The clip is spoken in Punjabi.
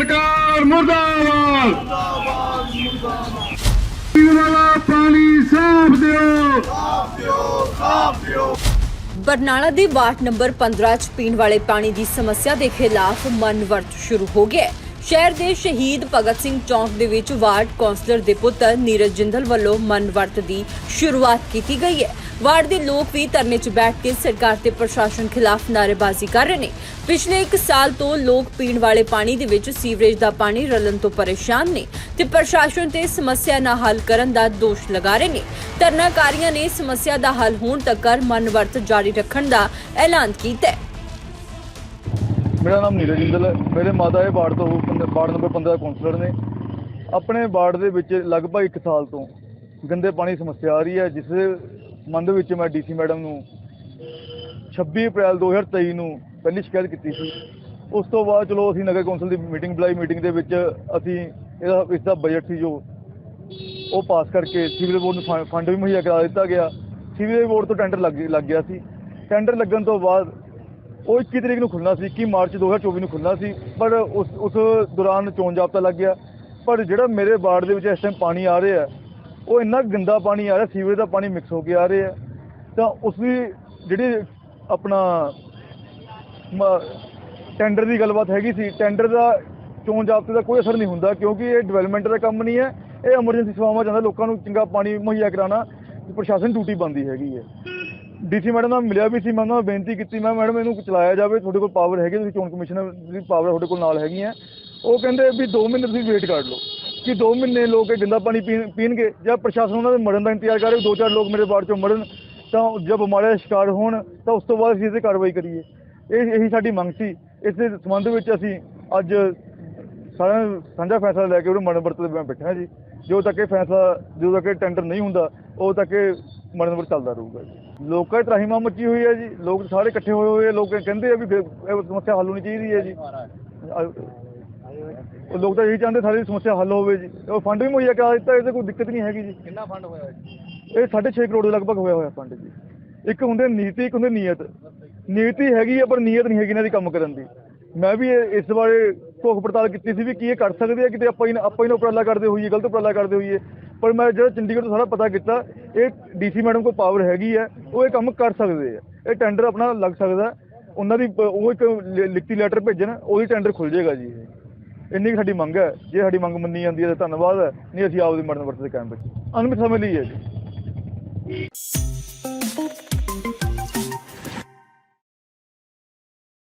ਸਰਕਾਰ ਮੁਰਦਾਬਾਦ ਪੀਣ ਵਾਲਾ ਪਾਣੀ ਸਾਫ਼ ਦਿਓ ਬਰਨਾਲਾ ਦੇ ਵਾਰਡ ਨੰਬਰ 15 ਚ ਪੀਣ ਵਾਲੇ ਪਾਣੀ ਦੀ ਸਮੱਸਿਆ ਦੇ ਖਿਲਾਫ ਮਨ ਵਰਤ ਸ਼ੁਰੂ ਹੋ ਗਿਆ ਹੈ। ਸ਼ਹਿਰ ਦੇ ਸ਼ਹੀਦ ਭਗਤ ਸਿੰਘ ਚੌਂਕ ਦੇ ਵਿੱਚ ਵਾਰਡ ਕੌਂਸਲਰ ਦੇ ਪੁੱਤਰ ਨੀਰਜ ਜਿੰਦਲ ਵੱਲੋਂ ਮਨ ਵਰਤ ਦੀ ਸ਼ੁਰੂਆਤ ਕੀਤੀ ਗਈ ਹੈ। ਵਾਰਡ ਦੇ ਲੋਕ ਵੀ ਧਰਨੇ 'ਚ ਬੈਠ ਕੇ ਸਰਕਾਰ ਤੇ ਪ੍ਰਸ਼ਾਸਨ ਖਿਲਾਫ ਨਾਅਰੇਬਾਜ਼ੀ ਕਰ ਰਹੇ ਨੇ। ਪਿਛਲੇ 1 ਸਾਲ ਤੋਂ ਲੋਕ ਪੀਣ ਵਾਲੇ ਪਾਣੀ ਦੇ ਵਿੱਚ ਸੀਵਰੇਜ ਦਾ ਪਾਣੀ ਰਲਣ ਤੋਂ ਪਰੇਸ਼ਾਨ ਨੇ ਤੇ ਪ੍ਰਸ਼ਾਸਨ ਤੇ ਸਮੱਸਿਆ ਨਾ ਹੱਲ ਕਰਨ ਦਾ ਦੋਸ਼ ਲਗਾ ਰਹੇ ਨੇ। ਧਰਨਾਕਾਰੀਆਂ ਨੇ ਸਮੱਸਿਆ ਦਾ ਹੱਲ ਹੋਣ ਤੱਕ ਮਨਵਰਤ ਜਾਰੀ ਰੱਖਣ ਦਾ ਐਲਾਨ ਕੀਤਾ ਹੈ। ਮੇਰਾ ਨਾਮ ਨੀਰਜ ਜਿੰਦਲ ਹੈ। ਮੇਰੇ ਮਾਤਾ ਇਹ ਵਾਰਡ ਤੋਂ ਵਾਰਡ ਨੰਬਰ 15 ਦੇ ਕਾਉਂਸਲਰ ਨੇ। ਆਪਣੇ ਵਾਰਡ ਦੇ ਵਿੱਚ ਲਗਭਗ 1 ਸਾਲ ਤੋਂ ਗੰਦੇ ਪਾਣੀ ਦੀ ਸਮੱਸਿਆ ਆ ਰਹੀ ਹੈ, ਜਿਸ ਦੇ ਸੰਬੰਧ ਵਿੱਚ ਮੈਂ ਡੀਸੀ ਮੈਡਮ ਨੂੰ 26 ਅਪ੍ਰੈਲ 2023 ਨੂੰ ਪਹਿਲੀ ਸ਼ਿਕਾਇਤ ਕੀਤੀ ਸੀ। ਉਸ ਤੋਂ ਬਾਅਦ ਚਲੋ ਅਸੀਂ ਨਗਰ ਕੌਂਸਲ ਦੀ ਮੀਟਿੰਗ ਬੁਲਾਈ। ਮੀਟਿੰਗ ਦੇ ਵਿੱਚ ਅਸੀਂ ਇਹਦਾ ਇਸ ਦਾ ਬਜਟ ਸੀ ਜੋ ਉਹ ਪਾਸ ਕਰਕੇ ਸਿਵਲ ਬੋਰਡ ਨੂੰ ਫੰਡ ਵੀ ਮੁਹੱਈਆ ਕਰਾ ਦਿੱਤਾ ਗਿਆ। ਸਿਵਲ ਬੋਰਡ ਤੋਂ ਟੈਂਡਰ ਲੱਗ ਲੱਗ ਗਿਆ ਸੀ। ਟੈਂਡਰ ਲੱਗਣ ਤੋਂ ਬਾਅਦ ਉਹ 21 ਤਰੀਕ ਨੂੰ ਖੁੱਲਣਾ ਸੀ 21 ਮਾਰਚ 2024 ਨੂੰ ਖੁੱਲਣਾ ਸੀ, ਪਰ ਉਸ ਉਸ ਦੌਰਾਨ ਚੋਣ ਜਾਬਤਾ ਲੱਗ ਗਿਆ। ਪਰ ਜਿਹੜਾ ਮੇਰੇ ਵਾਰਡ ਦੇ ਵਿੱਚ ਇਸ ਟਾਈਮ ਪਾਣੀ ਆ ਰਿਹਾ ਉਹ ਇੰਨਾ ਗੰਦਾ ਪਾਣੀ ਆ ਰਿਹਾ, ਸੀਵਰੇਜ ਦਾ ਪਾਣੀ ਮਿਕਸ ਹੋ ਕੇ ਆ ਰਿਹਾ ਤਾਂ ਉਸ ਦੀ ਜਿਹੜੀ ਆਪਣਾ ਮ- ਟੈਂਡਰ ਦੀ ਗੱਲਬਾਤ ਹੈਗੀ ਸੀ ਟੈਂਡਰ ਦਾ ਚੋਣ ਜਾਬਤੇ ਦਾ ਕੋਈ ਅਸਰ ਨਹੀਂ ਹੁੰਦਾ, ਕਿਉਂਕਿ ਇਹ ਡਿਵੈਲਪਮੈਂਟ ਦਾ ਕੰਮ ਨਹੀਂ ਹੈ, ਇਹ ਐਮਰਜੈਂਸੀ ਸੇਵਾਵਾਂ ਜਾਂਦਾ, ਲੋਕਾਂ ਨੂੰ ਚੰਗਾ ਪਾਣੀ ਮੁਹੱਈਆ ਕਰਾਉਣਾ ਪ੍ਰਸ਼ਾਸਨ ਡਿਊਟੀ ਬੰਦੀ ਹੈਗੀ ਹੈ। ਡੀਸੀ ਮੈਡਮ ਨਾਲ ਮਿਲਿਆ ਵੀ ਸੀ, ਮੈਂ ਉਹਨਾਂ ਨੂੰ ਬੇਨਤੀ ਕੀਤੀ, ਮੈਂ ਮੈਡਮ, ਇਹਨੂੰ ਚਲਾਇਆ ਜਾਵੇ, ਤੁਹਾਡੇ ਕੋਲ ਪਾਵਰ ਹੈਗੀ, ਤੁਸੀਂ ਚੋਣ ਕਮਿਸ਼ਨਰ ਦੀ ਪਾਵਰ ਤੁਹਾਡੇ ਕੋਲ ਨਾਲ ਹੈਗੀ ਹੈ। ਉਹ ਕਹਿੰਦੇ ਵੀ 2 ਮਹੀਨੇ ਤੁਸੀਂ ਵੇਟ ਕਰ ਲਓ, ਕਿ 2 ਮਹੀਨੇ ਲੋਕ ਇਹ ਗੰਦਾ ਪਾਣੀ ਪੀਣ- ਪੀਣਗੇ, ਜਾਂ ਪ੍ਰਸ਼ਾਸਨ ਉਹਨਾਂ ਦੇ ਮਰਨ ਦਾ ਇੰਤਜ਼ਾਰ ਕਰ, ਦੋ ਚਾਰ ਲੋਕ ਮੇਰੇ ਵਾਰਡ ਚੋਂ ਮਰਨ, ਤਾਂ ਜਦ ਬਿਮਾਰੀਆਂ ਦਾ ਸ਼ਿਕਾਰ ਹੋਣ, ਤਾਂ ਉਸ ਤੋਂ ਬਾਅਦ ਅਸੀਂ ਇਹਦੇ ਤੇ ਕਾਰਵਾਈ ਕਰੀਏ। ਇਹ, ਇਹੀ ਸਾਡੀ ਮੰਗ ਸੀ। ਇਸ ਦੇ ਸੰਬੰਧ ਵਿੱਚ ਅਸੀਂ ਅੱਜ ਸਾਰਾ ਸਾਂਝਾ ਫੈਸਲਾ ਲੈ ਕੇ ਉਹਨੂੰ ਮਰਨ ਵਰਤ ਤੇ ਬੈਠੇ ਹਾਂ ਜੀ। ਜੋ ਤੱਕ ਇਹ ਫੈਸਲਾ, ਜਦੋਂ ਤੱਕ ਇਹ ਟੈਂਡਰ ਨਹੀਂ ਹੁੰਦਾ, ਉਦੋਂ ਤੱਕ ਮਰਨ ਵਰਤ ਚੱਲਦਾ ਰਹੂਗਾ ਜੀ। ਲੋਕਾਂ ਦੀ ਤਰਾਹੀਮਾ ਮੱਚੀ ਹੋਈ ਹੈ ਜੀ। ਲੋਕ ਸਾਰੇ ਇਕੱਠੇ ਹੋਏ ਹੋਏ ਲੋਕ ਕਹਿੰਦੇ ਆ ਵੀ ਫਿਰ ਇਹ ਸਮੱਸਿਆ ਹੱਲ ਹੋਣੀ ਚਾਹੀਦੀ ਹੈ ਜੀ। ਉਹ ਲੋਕ ਤਾਂ ਇਹੀ ਚਾਹੁੰਦੇ ਸਾਰੀ ਸਮੱਸਿਆ ਹੱਲ ਹੋਵੇ ਜੀ। ਉਹ ਫੰਡ ਵੀ ਮੁਹੱਈਆ ਕਰਾ ਦਿੱਤਾ ਇਹਦੇ ਕੋਈ ਦਿੱਕਤ ਨਹੀਂ ਹੈਗੀ ਜੀ। ਕਿੰਨਾ ਫੰਡ ਹੋਇਆ ਜੀ? ਇਹ 6.5 ਕਰੋੜ ਦੇ ਲਗਭਗ ਹੋਇਆ ਹੋਇਆ ਫੰਡ ਜੀ। ਇੱਕ ਹੁੰਦੇ ਨੀਤੀ ਇੱਕ ਹੁੰਦੇ ਨੀਅਤ। ਨੀਤੀ ਹੈਗੀ ਆ ਪਰ ਨੀਅਤ ਨਹੀਂ ਹੈਗੀ ਇਹਨਾਂ ਦੀ ਕੰਮ ਕਰਨ ਦੀ। ਮੈਂ ਵੀ ਇਸ ਬਾਰੇ ਭੁੱਖ ਪੜਤਾਲ ਕੀਤੀ ਸੀ ਵੀ ਕੀ ਇਹ ਕਰ ਸਕਦੇ ਆ ਕਿਤੇ ਆਪਾਂ ਹੀ ਆਪਾਂ ਹੀ ਨਾ ਉਪਰਾਲਾ ਕਰਦੇ ਹੋਈਏ ਗਲਤ ਉਪਰਾਲਾ ਕਰਦੇ ਹੋਈਏ। ਪਰ ਮੈਂ ਜਿਹੜਾ ਚੰਡੀਗੜ੍ਹ ਤੋਂ ਸਾਰਾ ਪਤਾ ਕੀਤਾ ਇਹ ਡੀਸੀ ਮੈਡਮ ਕੋਲ ਪਾਵਰ ਹੈਗੀ ਹੈ ਉਹ ਇਹ ਕੰਮ ਕਰ ਸਕਦੇ ਆ। ਇਹ ਟੈਂਡਰ ਆਪਣਾ ਲੱਗ ਸਕਦਾ। ਉਹਨਾਂ ਦੀ, ਉਹ ਇੱਕ ਲਿ- ਲਿਖਤੀ ਲੈਟਰ ਭੇਜਣ, ਉਹਦੀ ਟੈਂਡਰ ਖੁੱਲ ਜਾਏਗਾ ਜੀ। ਇਹ ਇੰਨੀ ਸਾਡੀ ਮੰਗ ਹੈ। ਜੇ ਸਾਡੀ ਮੰਗ ਮੰਨੀ ਜਾਂਦੀ ਹੈ ਤਾਂ ਧੰਨਵਾਦ ਹੈ। ਨਹੀਂ, ਅਸੀਂ ਆਪਦੇ ਮਰਨ ਵਰਤ ਦੇ ਕਾਇਮ ਵਿੱਚ। ਅਨਮਿਤ ਸਮੇਂ ਲਈ ਹੈ ਜੀ।